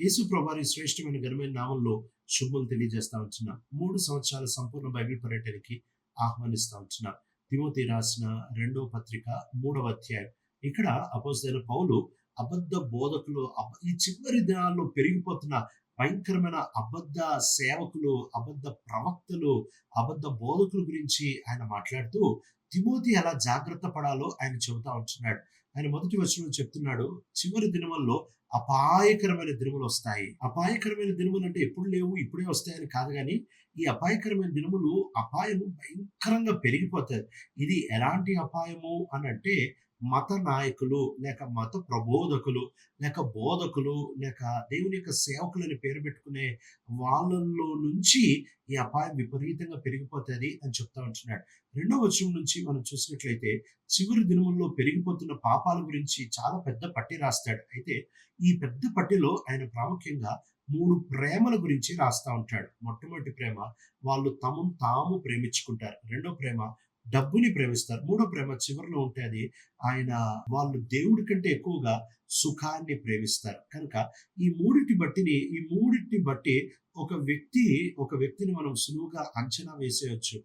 యేసు ప్రభారి శ్రేష్టమైన ఘనమైన నామంలో శుభములు తెలియజేస్తా ఉంటున్న. మూడు సంవత్సరాల సంపూర్ణ బైబిల్ పర్యటనకి ఆహ్వానిస్తా ఉంటున్న. తిమోతి రాసిన రెండవ పత్రిక మూడవ అధ్యాయం. ఇక్కడ అపోజిన పౌలు అబద్ధ బోధకులు ఈ చివరి దినాల్లో పెరిగిపోతున్న భయంకరమైన అబద్ధ సేవకులు అబద్ధ ప్రవక్తలు అబద్ధ బోధకుల గురించి ఆయన మాట్లాడుతూ తిమోతి ఎలా జాగ్రత్త పడాలో ఆయన చెబుతా ఉంటున్నాడు. ఆయన మొదటి వచనంలో చెప్తున్నాడు చివరి దినముల్లో అపాయకరమైన దినములు వస్తాయి. అపాయకరమైన దినములు అంటే ఎప్పుడు లేవు ఇప్పుడే వస్తాయని కాదు కానీ ఈ అపాయకరమైన దినములు అపాయము భయంకరంగా పెరిగిపోతాయి. ఇది ఎలాంటి అపాయము అని అంటే మత నాయకులు లేక మత ప్రబోధకులు లేక బోధకులు లేక దేవుని యొక్క సేవకులని పేరు పెట్టుకునే వాళ్ళల్లో నుంచి ఈ అపాయం విపరీతంగా పెరిగిపోతుంది అని చెప్తా ఉంటున్నాడు. రెండవ వచనం నుంచి మనం చూసినట్లయితే చివరి దినముల్లో పెరిగిపోతున్న పాపాల గురించి చాలా పెద్ద పట్టి రాస్తాడు. అయితే ఈ పెద్ద పట్టిలో ఆయన ప్రాముఖ్యంగా మూడు ప్రేమల గురించి రాస్తా ఉంటాడు. మొట్టమొదటి ప్రేమ వాళ్ళు తమను తాము ప్రేమించుకుంటారు. రెండో ప్రేమ డబ్బుని ప్రేమిస్తారు. మూడో ప్రేమ చివరిలో ఉంటే అది ఆయన వాళ్ళు దేవుడి కంటే ఎక్కువగా సుఖాన్ని ప్రేమిస్తారు. కనుక ఈ మూడిటి బట్టిని ఈ మూడిటిని బట్టి ఒక వ్యక్తి ఒక వ్యక్తిని మనం సులువుగా అంచనా వేసేయచ్చు.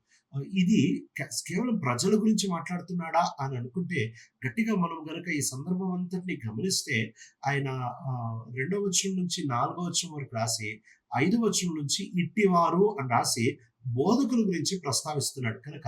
ఇది కేవలం ప్రజల గురించి మాట్లాడుతున్నాడా అని అనుకుంటే గట్టిగా మనం గనక ఈ సందర్భం అంతటిని గమనిస్తే ఆయన రెండవ వచనం నుంచి నాలుగో వచనం వరకు రాసి ఐదవ వచనం నుంచి ఇట్టివారు అని రాసి బోధకుల గురించి ప్రస్తావిస్తున్నాడు. కనుక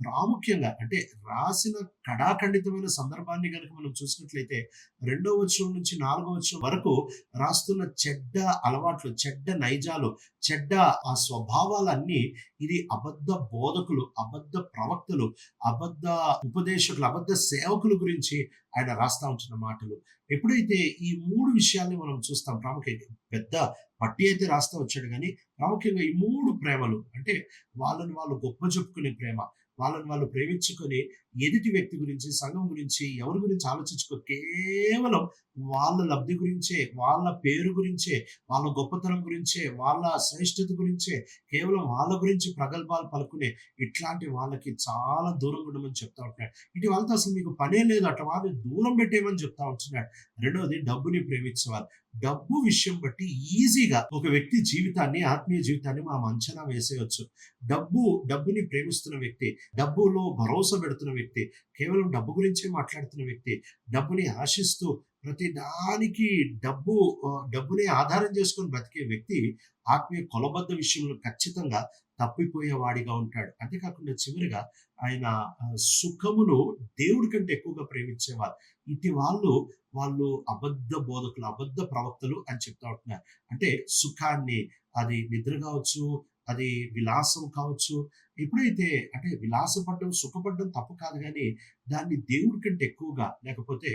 ప్రాముఖ్యంగా అంటే రాసిన కడాఖండితమైన సందర్భాన్ని కనుక మనం చూసినట్లయితే రెండో వచనం నుంచి నాలుగో వచనం వరకు రాస్తున్న చెడ్డ అలవాట్లు చెడ్డ నైజాలు చెడ్డ ఆ స్వభావాలన్నీ ఇది అబద్ధ బోధకులు అబద్ధ ప్రవక్తలు అబద్ధ ఉపదేశకులు అబద్ధ సేవకుల గురించి ఆయన రాస్తా ఉంటున్న మాటలు. ఎప్పుడైతే ఈ మూడు విషయాల్ని మనం చూస్తాం ప్రాముఖ్యంగా పెద్ద పట్టి అయితే రాస్తా వచ్చాడు కానీ ప్రాముఖ్యంగా ఈ మూడు ప్రేమలు అంటే వాళ్ళని వాళ్ళు గొప్ప చెప్పుకునే ప్రేమ వాళ్ళని వాళ్ళు ప్రేమించుకొని ఎదుటి వ్యక్తి గురించి సంఘం గురించి ఎవరి గురించి ఆలోచించుకో కేవలం వాళ్ళ లబ్ధి గురించే వాళ్ళ పేరు గురించే వాళ్ళ గొప్పతనం గురించే వాళ్ళ శ్రేష్ఠత గురించే కేవలం వాళ్ళ గురించి ప్రగల్భాలు పలుకునే ఇట్లాంటి వాళ్ళకి చాలా దూరం ఉండమని చెప్తా ఉంటున్నాడు. ఇటు వాళ్ళతో అసలు మీకు పనే లేదు అట్లా వాళ్ళని దూరం పెట్టేయమని చెప్తా ఉంటున్నాడు. రెండవది డబ్బుని ప్రేమించేవారు. డబ్బు విషయం బట్టి ఈజీగా ఒక వ్యక్తి జీవితాన్ని ఆత్మీయ జీవితాన్ని మనం అంచనా వేసేయచ్చు. డబ్బు డబ్బుని ప్రేమిస్తున్న వ్యక్తి డబ్బులో భరోసా పెడుతున్న వ్యక్తి కేవలం డబ్బు గురించే మాట్లాడుతున్న వ్యక్తి డబ్బుని ఆశిస్తూ ప్రతి దానికి డబ్బు డబ్బుని ఆధారం చేసుకొని బ్రతికే వ్యక్తి ఆత్మీయ కొలబద్ద విషయంలో ఖచ్చితంగా తప్పిపోయేవాడిగా ఉంటాడు. అంతేకాకుండా చివరిగా ఆయన సుఖమును దేవుడి కంటే ఎక్కువగా ప్రేమించేవారు. ఇటు వాళ్ళు వాళ్ళు అబద్ధ బోధకులు అబద్ధ ప్రవక్తలు అని చెప్తా ఉంటున్నారు. అంటే సుఖాన్ని అది నిద్ర కావచ్చు అది విలాసం కావచ్చు ఎప్పుడైతే అంటే విలాసపడ్డం సుఖపడ్డం తప్పు కాదు కానీ దాన్ని దేవుడి కంటే ఎక్కువగా లేకపోతే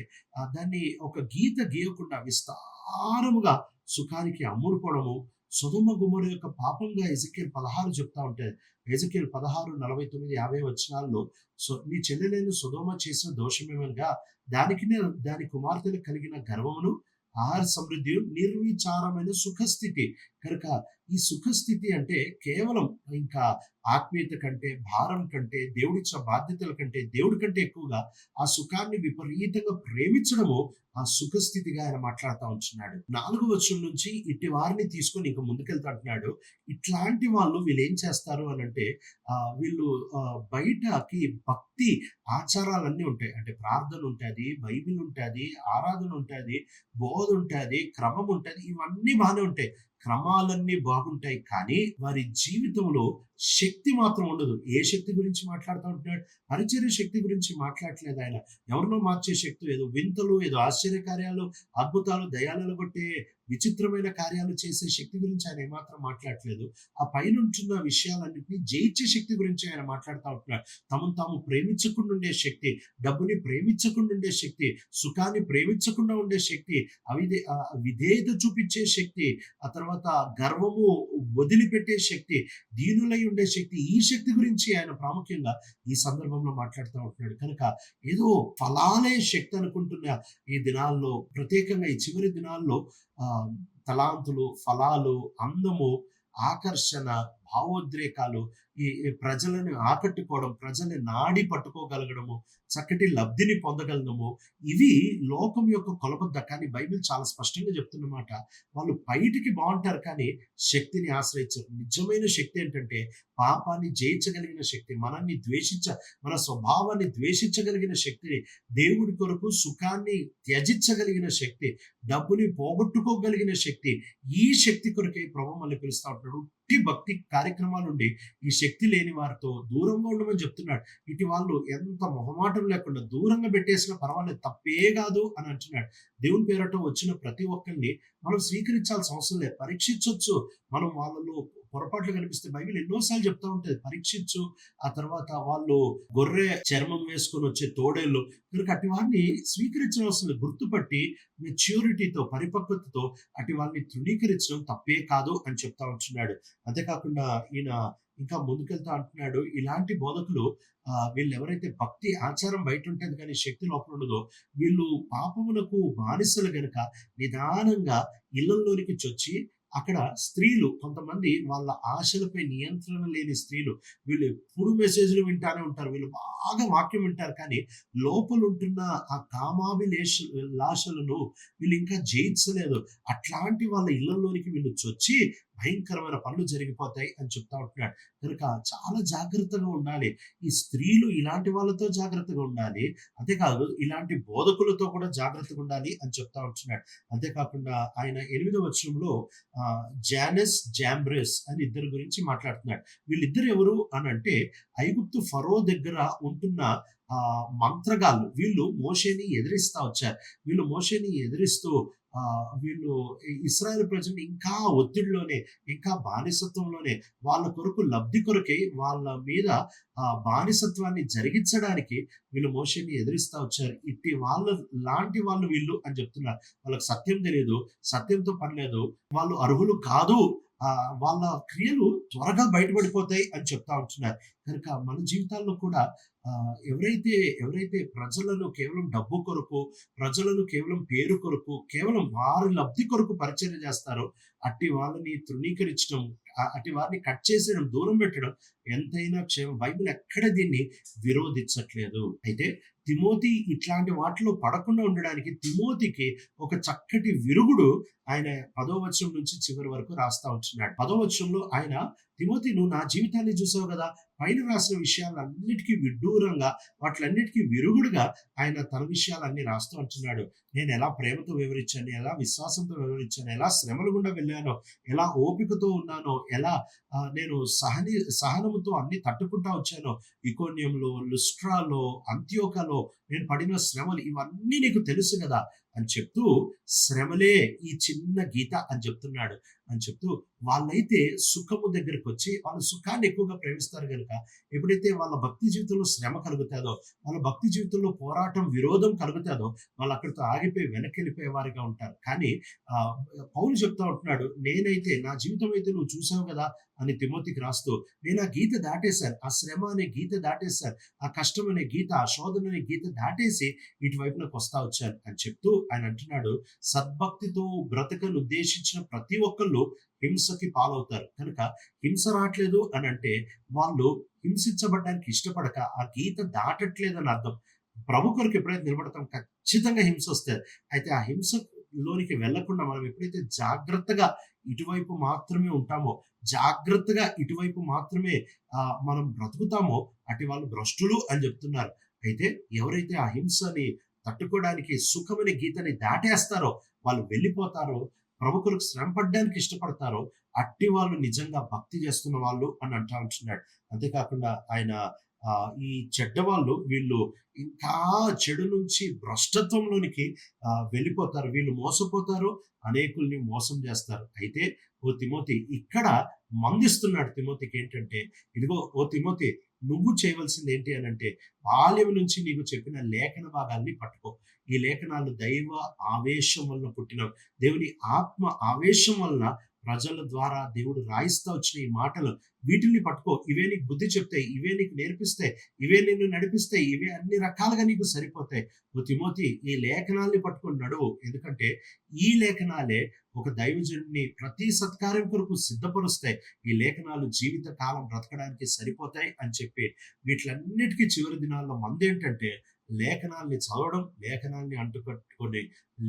దాన్ని ఒక గీత గీయకుండా విస్తారముగా సుఖానికి అమ్ముడుపోవడము సుధుమ గుమ్మడి యొక్క పాపంగా ఎజకేల్ పదహారు చెప్తా ఉంటే ఎజకేల్ పదహారు నలభై తొమ్మిది యాభై వచనాల్లో సో నీ చెల్లెలైన సుధోమ చేసిన దోషమేమనగా దానికి దాని కుమార్తెలు కలిగిన గర్వమును ఆహార సమృద్ధి నిర్విచారమైన సుఖస్థితి. కనుక ఈ సుఖస్థితి అంటే కేవలం ఇంకా ఆత్మీయత కంటే భారం కంటే దేవుడిచ్చే బాధ్యతల కంటే దేవుడి కంటే ఎక్కువగా ఆ సుఖాన్ని విపరీతంగా ప్రేమించడము ఆ సుఖస్థితిగా ఆయన మాట్లాడుతూ ఉంటున్నాడు. నాలుగు వచ్చం నుంచి ఇట్టి వారిని తీసుకొని ఇంకా ముందుకెళ్తా అంటున్నాడు. ఇట్లాంటి వాళ్ళు వీళ్ళు ఏం చేస్తారు అని అంటే ఆ, వీళ్ళు బయటకి భక్తి ఆచారాలన్నీ ఉంటాయి. అంటే ప్రార్థన ఉంటుంది బైబిల్ ఉంటుంది ఆరాధన ఉంటుంది బోధ ఉంటుంది క్రమం ఉంటుంది ఇవన్నీ బాగానే ఉంటాయి. క్రమాలన్నీ బాగుంటాయి కానీ వారి జీవితంలో శక్తి మాత్రం ఉండదు. ఏ శక్తి గురించి మాట్లాడుతూ ఉంటున్నాడు? పరిచర్య శక్తి గురించి మాట్లాడట్లేదు ఆయన. ఎవరినో మార్చే శక్తి ఏదో వింతలు ఏదో ఆశ్చర్య కార్యాలు అద్భుతాలు దయాలను కొట్టే విచిత్రమైన కార్యాలు చేసే శక్తి గురించి ఆయన ఏమాత్రం మాట్లాడట్లేదు. ఆ పైన ఉంటున్న విషయాలన్నింటినీ జయించే శక్తి గురించి ఆయన మాట్లాడుతూ ఉంటున్నాడు. తమను తాము ప్రేమించకుండా ఉండే శక్తి డబ్బుని ప్రేమించకుండా ఉండే శక్తి సుఖాన్ని ప్రేమించకుండా ఉండే శక్తి అవిధే విధేయత చూపించే శక్తి ఆ తర్వాత గర్వము వదిలిపెట్టే శక్తి దీనులై ఉండే శక్తి ఈ శక్తి గురించి ఆయన ప్రాముఖ్యంగా ఈ సందర్భంలో మాట్లాడుతూ ఉంటున్నాడు. కనుక ఏదో ఫలాలే శక్తి అనుకుంటున్న ఈ దినాల్లో ప్రత్యేకంగా ఈ చివరి దినాల్లో తలాంతులు ఫలాలు అందము ఆకర్షణ భావోద్రేకాలు ఈ ప్రజలను ఆకట్టుకోవడం ప్రజల్ని నాడి పట్టుకోగలగడము చక్కటి లబ్ధిని పొందగలగడము ఇవి లోకం యొక్క కొలబద్ద. కానీ బైబిల్ చాలా స్పష్టంగా చెప్తున్నమాట వాళ్ళు బయటికి బాగుంటారు కానీ శక్తిని ఆశ్రయించరు. నిజమైన శక్తి ఏంటంటే పాపాన్ని జయించగలిగిన శక్తి మనల్ని ద్వేషించ మన స్వభావాన్ని ద్వేషించగలిగిన శక్తిని దేవుడి కొరకు సుఖాన్ని త్యజించగలిగిన శక్తి డబ్బుని పోగొట్టుకోగలిగిన శక్తి ఈ శక్తి కొరకే ప్రభు మళ్ళీ పిలుస్తా ఉంటాడు భక్తి భక్తి కార్యక్రమాల నుండి ఈ శక్తి లేని వారితో దూరంగా ఉండమని చెప్తున్నాడు. ఇటు వాళ్ళు ఎంత మొహమాటం లేకుండా దూరంగా పెట్టేసినా పర్వాలేదు తప్పే కాదు అని అంటున్నాడు. దేవుని పేరట వచ్చిన ప్రతి ఒక్కరిని మనం స్వీకరించాల్సిన అవసరం లేదు. పరీక్షించవచ్చు మనం వాళ్ళలో పొరపాట్లు కనిపిస్తే బైబిల్ ఎన్నోసార్లు చెప్తా ఉంటుంది. పరీక్షించు ఆ తర్వాత వాళ్ళు గొర్రె చర్మం వేసుకొని వచ్చే తోడేళ్ళు. కనుక అటు వారిని స్వీకరించవలసిన గుర్తుపట్టి మెచ్యూరిటీతో పరిపక్వతతో అటు వాళ్ళని తృణీకరించడం తప్పే కాదు అని చెప్తా ఉంటున్నాడు. అంతేకాకుండా ఈయన ఇంకా ముందుకెళ్తా అంటున్నాడు. ఇలాంటి బోధకులు వీళ్ళు ఎవరైతే భక్తి ఆచారం బయట ఉంటుంది కానీ శక్తి లోపల ఉండదో వీళ్ళు పాపమునకు బానిసలు గనక నిదానంగా ఇళ్ళలోనికి చొచ్చి అక్కడ స్త్రీలు కొంతమంది వాళ్ళ ఆశలపై నియంత్రణ లేని స్త్రీలు వీళ్ళు ఎప్పుడు మెసేజ్లు వింటానే ఉంటారు. వీళ్ళు బాగా వాక్యం వింటారు. కానీ లోపల ఉంటున్న ఆ కామాభిలేష లాశలను వీళ్ళు ఇంకా జయించలేదు. అట్లాంటి వాళ్ళ ఇళ్ళలోనికి వీళ్ళు చొచ్చి భయంకరమైన పనులు జరిగిపోతాయి అని చెప్తా ఉంటున్నాడు. కనుక చాలా జాగ్రత్తగా ఉండాలి. ఈ స్త్రీలు ఇలాంటి వాళ్ళతో జాగ్రత్తగా ఉండాలి. అంతేకాదు ఇలాంటి బోధకులతో కూడా జాగ్రత్తగా ఉండాలి అని చెప్తా ఉంటున్నాడు. అంతేకాకుండా ఆయన ఎనిమిదవ వచనంలో ఆ, జాంబ్రెస్ అని ఇద్దరు గురించి మాట్లాడుతున్నాడు. వీళ్ళిద్దరు ఎవరు అని అంటే ఐగుప్తు ఫరో దగ్గర ఉంటున్న ఆ మంత్రగాళ్ళు వీళ్ళు మోషేని ఎదిరిస్తా వచ్చారు. వీళ్ళు మోషేని ఎదిరిస్తూ వీళ్ళు ఇస్రాయల్ ప్రజలు ఇంకా ఒత్తిడిలోనే ఇంకా బానిసత్వంలోనే వాళ్ళ కొరకు లబ్ధి కొరకై వాళ్ళ మీద ఆ బానిసత్వాన్ని జరిగించడానికి వీళ్ళు మోషన్ని ఎదిరిస్తా వచ్చారు. ఇట్టి వాళ్ళ లాంటి వాళ్ళు వీళ్ళు అని చెప్తున్నారు. వాళ్ళకి సత్యం తెలియదు సత్యంతో పనిలేదు వాళ్ళు అర్హులు కాదు ఆ వాళ్ళ క్రియలు త్వరగా బయటపడిపోతాయి అని చెప్తా ఉంటున్నారు. కనుక మన జీవితాల్లో కూడా ఎవరైతే ఎవరైతే ప్రజలను కేవలం డబ్బు కొరకు ప్రజలను కేవలం పేరు కొరకు కేవలం వారి లబ్ధి కొరకు పరిచయం చేస్తారో అట్టి వాళ్ళని తృణీకరించడం అటు అట్టి వారిని కట్ చేసేయడం దూరం పెట్టడం ఎంతైనా క్షేమం. బైబిల్ ఎక్కడ దీన్ని విరోధించట్లేదు. అయితే తిమోతి ఇట్లాంటి వాటిలో పడకుండా ఉండడానికి తిమోతికి ఒక చక్కటి విరుగుడు ఆయన పదో వచనం నుంచి చివరి వరకు రాస్తా ఉంటున్నాడు. పదో వచనంలో ఆయన తిమోతి నువ్వు నా జీవితాన్ని చూసావు కదా? పైన రాసిన విషయాలన్నిటికీ విడ్డూరంగా వాటిలన్నిటికీ విరుగుడుగా ఆయన తన విషయాలన్నీ రాస్తూ అంటున్నాడు. నేను ఎలా ప్రేమతో వివరించాను? ఎలా విశ్వాసంతో వివరించాను? ఎలా శ్రమల గుండా వెళ్ళానో? ఎలా ఓపికతో ఉన్నానో? ఎలా ఆ, నేను సహని సహనముతో అన్ని తట్టుకుంటా వచ్చానో? ఇకోన్యంలో లుస్ట్రాలో అంత్యోకలో నేను పడిన శ్రమలు ఇవన్నీ నీకు తెలుసు కదా? అని చెప్తూ శ్రమలే ఈ చిన్న గీత అని చెప్తున్నాడు. అని చెప్తూ వాళ్ళైతే సుఖము దగ్గరికి వచ్చి వాళ్ళు సుఖాన్ని ఎక్కువగా ప్రేమిస్తారు కనుక ఎప్పుడైతే వాళ్ళ భక్తి జీవితంలో శ్రమ కలుగుతుందో వాళ్ళ భక్తి జీవితంలో పోరాటం విరోధం కలుగుతుందో వాళ్ళు అక్కడితో ఆగిపోయి వెనక్కి వెళ్ళిపోయే వారిగా ఉంటారు. కానీ ఆ, పౌలు చెప్తా ఉంటున్నాడు నేనైతే నా జీవితం అయితే నువ్వు చూసావు కదా అని తిమోతికి రాస్తూ నేను ఆ గీత దాటేశాను ఆ శ్రమ అనే గీత దాటేశాను ఆ కష్టం అనే గీత ఆ శోధన అనే గీత దాటేసి ఇటువైపునకు వస్తా వచ్చాను అని చెప్తూ ఆయన అంటున్నాడు సద్భక్తితో బ్రతకను ఉద్దేశించిన ప్రతి ఒక్కళ్ళు హింసకి పాలవుతారు. కనుక హింస రావట్లేదు అని అంటే వాళ్ళు హింసించబడడానికి ఇష్టపడక ఆ గీత దాటట్లేదని అర్థం. ప్రభు కొరకు ఎప్పుడైతే నిలబడతాం ఖచ్చితంగా హింస వస్తుంది అయితే ఆ హింస లోనికి వెళ్ళకుండా మనం ఎప్పుడైతే జాగ్రత్తగా ఇటువైపు మాత్రమే ఉంటామో జాగ్రత్తగా ఇటువైపు మాత్రమే ఆ, మనం బ్రతుకుతామో అటు వాళ్ళు భ్రష్టులు అని చెప్తున్నారు. అయితే ఎవరైతే ఆ హింసని తట్టుకోవడానికి సుఖమైన గీతని దాటేస్తారో వాళ్ళు వెళ్ళిపోతారో శ్రమ పడడానికి ఇష్టపడతారో అట్టి వాళ్ళు నిజంగా భక్తి చేస్తున్న వాళ్ళు అని అంటా ఉంటున్నాడు. అంతేకాకుండా ఆయన ఆ, ఈ చెడ్డ వాళ్ళు వీళ్ళు ఇంకా చెడు నుంచి భ్రష్టత్వంలోనికి వెళ్ళిపోతారు. వీళ్ళు మోసపోతారు అనేకుల్ని మోసం చేస్తారు. అయితే ఓ తిమోతి ఇక్కడ మందిస్తున్నాడు తిమోతికి ఏంటంటే ఇదిగో ఓ తిమోతి నువ్వు చేయవలసింది ఏంటి అని అంటే బాల్యం నుంచి నీకు చెప్పిన లేఖన భాగాల్ని పట్టుకో. ఈ లేఖనాలు దైవ ఆవేశం వలన పుట్టినవి. దేవుని ఆత్మ ఆవేశం వలన ప్రజల ద్వారా దేవుడు రాయిస్తా వచ్చిన ఈ మాటలు వీటిని పట్టుకో. ఇవే నీకు బుద్ధి చెప్తాయి ఇవే నీకు నేర్పిస్తాయి ఇవే నిన్ను నడిపిస్తాయి ఇవే అన్ని రకాలుగా నీకు సరిపోతాయి. నువ్వు తిమోతి ఈ లేఖనాల్ని పట్టుకొని నడువు. ఎందుకంటే ఈ లేఖనాలే ఒక దైవజనుడిని ప్రతి సత్కార్యం కొరకు సిద్ధపరుస్తాయి. ఈ లేఖనాలు జీవిత కాలం బ్రతకడానికి సరిపోతాయి అని చెప్పి వీటిలన్నిటికీ చివరి దినాల్లో మందేంటంటే లేఖనాల్ని చదవడం లేఖనాల్ని అంటుకట్టుకొని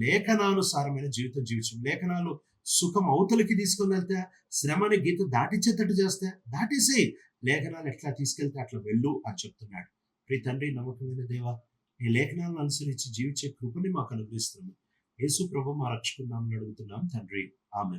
లేఖనానుసారమైన జీవితం జీవించడం. లేఖనాలు సుఖం అవతలకి తీసుకొని వెళ్తే శ్రమని గీత దాటించేటట్టు చేస్తే దాటేసే. లేఖనాలు ఎట్లా తీసుకెళ్తే అట్లా వెళ్ళు అని చెప్తున్నాడు. ప్రీ తండ్రి నమ్మకమైన దేవ ఈ లేఖనాలను అనుసరించి జీవించే కృపని మాకు అనుగ్రహిస్తున్నాము యేసు ప్రభు మా రక్షకున్నామని అడుగుతున్నాం. తండ్రి ఆమె